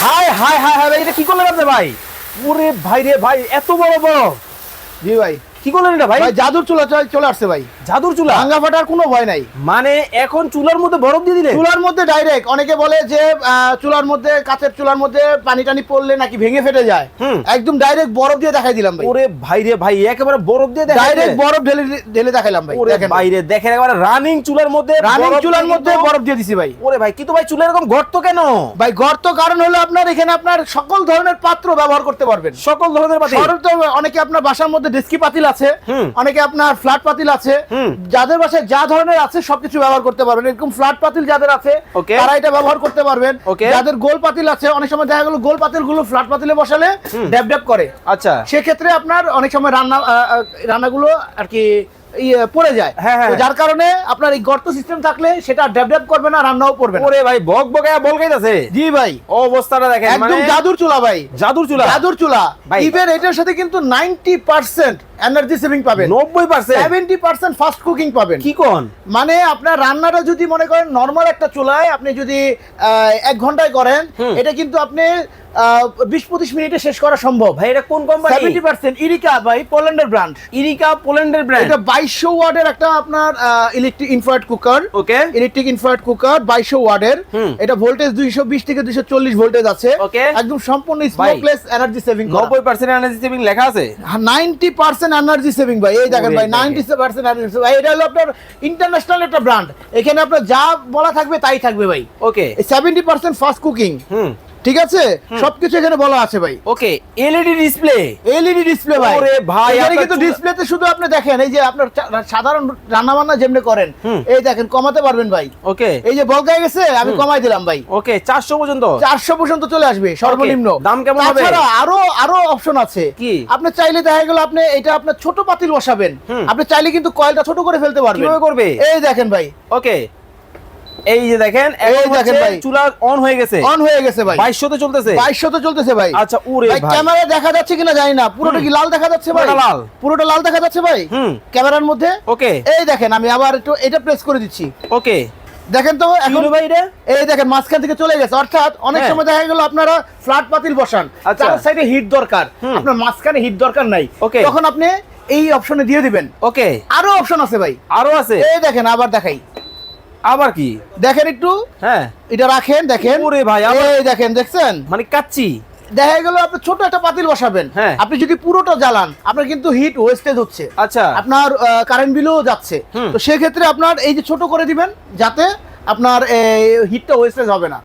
High high high high, ভাই, এটা কি করলেন আপনি, ভাই? ওরে ভাই রে ভাই, এত বড় বড়। জি ভাই। কি করলেন এটা ভাই? ভাই জাদুর চুলা চলে- আসছে ভাই। জাদুর চুলা? ফাটার কোনো ভয় নাই। মানে এখন চুলার মধ্যে বরফ দিয়ে দিলে চুলার মধ্যে ডাইরেক্ট অনেকে বলে যে চুলার মধ্যে কাঁচের চুলার মধ্যে পানি টানি পড়লে নাকি ভেঙে ফেটে যায়। একদম ডাইরেক্ট বরফ দিয়ে দেখাই দিলাম ভাই। ওরে ভাই রে ভাই একেবারে বরফ দিয়ে ডাইরেক্ট বরফ ঢেলে ঢেলে দেখাইলাম ভাই ওরে দেখেন। ভাই রে দেখেন একেবারে রানিং চুলার মধ্যে রানিং চুলার মধ্যে বরফ দিয়ে দিছি ভাই। ওরে ভাই কিন্তু ভাই চুলা এরকম গর্ত কেন? ভাই গর্ত কারণ হলো আপনার এখানে আপনার সকল ধরনের পাত্র ব্যবহার করতে পারবেন। সকল ধরনের পাতি সরল তো অনেকে আপনার বাসার মধ্যে ডেস্কি পাতিল আছে অনেকে আপনার ফ্ল্যাট পাতিল আছে যাদের বাসায় যা ধরনের আছে সবকিছু ব্যবহার করতে পারবেন। এরকম ফ্ল্যাট পাতিল যাদের আছে তারা এটা ব্যবহার করতে পারবেন। যাদের গোল পাতিল আছে অনেক সময় দেখা গেল গোল পাতিলগুলো ফ্ল্যাট পাতিলে বসালে ড্যাব ড্যাব করে। আচ্ছা। সেক্ষেত্রে আপনার অনেক সময় রান্না রান্নাগুলো আর কি ইয়ে, পড়ে যায়। হ্যাঁ, হ্যাঁ। যার কারণে আপনার এই গর্ত সিস্টেম থাকলে সেটা ড্যাব ড্যাব করবে না রান্নাও করবে না। ওরে ভাই বক বকায়া বল গাইতাছে জি ভাই। অবস্থাটা দেখেন মানে একদম জাদুর চুলা ভাই। জাদুর চুলা। জাদুর চুলা। ইভেন এটার সাথে কিন্তু নাইনটি পার্সেন্ট এনার্জি সেভিং পাবেন। নব্বই percent seventy percent fast cooking পাবেন। কি কোন? মানে আপনার রান্নাটা যদি মনে করেন নর্মাল একটা চুলায় আপনি যদি এক ঘন্টায় করেন এটা কিন্তু আপনি বিশ পঁচিশ মিনিটে শেষ করা সম্ভব। ভাই এটা কোন কোম্পানি সেভেন্টি পার্সেন্ট ইরিকা ভাই পোল্যান্ডের ব্র্যান্ড ইরিকা পোল্যান্ডের ব্র্যান্ড এটা বাইশশো একটা আপনার electric infrared cooker okay. Electric infrared cooker বাইশশো হুম। এটা ভোল্টেজ দুইশো বিশ থেকে দুইশো চল্লিশ ভোল্টেজ আছে। Okay. একদম সম্পূর্ণ স্মোকলেস এনার্জি সেভিং নব্বই পার্সেন্ট এনার্জি সেভিং লেখা আছে? নাইনটি পার্সেন্ট এনার্জি সেভিং ভাই এই দেখেন ভাই দেখেন। নাইনটি পার্সেন্ট এনার্জি ভাই এটা হলো আপনার ইন্টারন্যাশনাল একটা ব্র্যান্ড এখানে আপনার যা বলা থাকবে তাই থাকবে ভাই। Okay seventy percent fast cooking হুম। ঠিক আছে? সবকিছু এখানে বলা আছে ভাই। Okay L E D display L E D display ভাই। ওরে ভাই, এখানে কিন্তু ডিসপ্লেতে শুধু আপনি দেখেন এই যে আপনার সাধারণ রান্না বান্না যেমনি করেন এই দেখেন কমাতে পারবেন ভাই। ওকে। এই যে বলকায় গেছে আমি কমাই দিলাম ভাই। ওকে চারশো পর্যন্ত? চারশো পর্যন্ত চলে আসবে সর্বনিম্ন। দাম কেমন হবে? তাছাড়া আরও আরও অপশন আছে। কি? আপনি চাইলে দেখা গেল আপনি এটা আপনার ছোট পাতিল বসাবেন। আপনি চাইলে কিন্তু কয়েলটা ছোট করে ফেলতে পারবেন। কীভাবে করবে? এই দেখেন ভাই। ওকে। এই যে দেখেন এই দেখেন ভাই। চুলা অন হয়ে গেছে। অন হয়ে গেছে ভাই। বাইশশোতে চলতেছে। বাইশশো চলতেছে ভাই। আচ্ছা উরে ভাই ক্যামেরা দেখা যাচ্ছে কিনা জানি না। পুরোটা কি লাল দেখা যাচ্ছে ভাই? লাল। পুরোটা লাল দেখা যাচ্ছে ভাই? হুম। ক্যামেরার মধ্যে? ওকে। এই দেখেন আমি আবার একটু এটা প্রেস করে দিচ্ছি। ওকে। দেখেন তো এখন ভাই এই দেখেন মাঝখান থেকে চলে গেছে। অর্থাৎ অনেক হ্যাঁ। সময় দেখা গেল আপনারা ফ্ল্যাট পাতিল বসান। আচ্ছা। চার সাইডে হিট দরকার। আপনার মাঝখানে হিট দরকার নাই. তখন আপনি এই অপশনে দিয়ে দিবেন। ওকে। আরও অপশন আছে ভাই। আরও আছে? এই দেখেন আবার দেখাই। আবার কি? দেখেন একটু। হ্যাঁ। এটা রাখেন দেখেন। ওরে ভাই, এই দেখেন দেখছেন? মানে কাচ্চি। দেখা গেল আপনি ছোট একটা পাতিল বসাবেন। হ্যাঁ। আপনি যদি পুরোটা জ্বালান আপনার কিন্তু হিট ওয়েস্টেজ হচ্ছে। আচ্ছা। আপনার কারেন্ট বিলও যাচ্ছে। তো সেক্ষেত্রে আপনার এই যে ছোট করে দিবেন যাতে আপনার হিটটা ওয়েস্টেজ হবে না।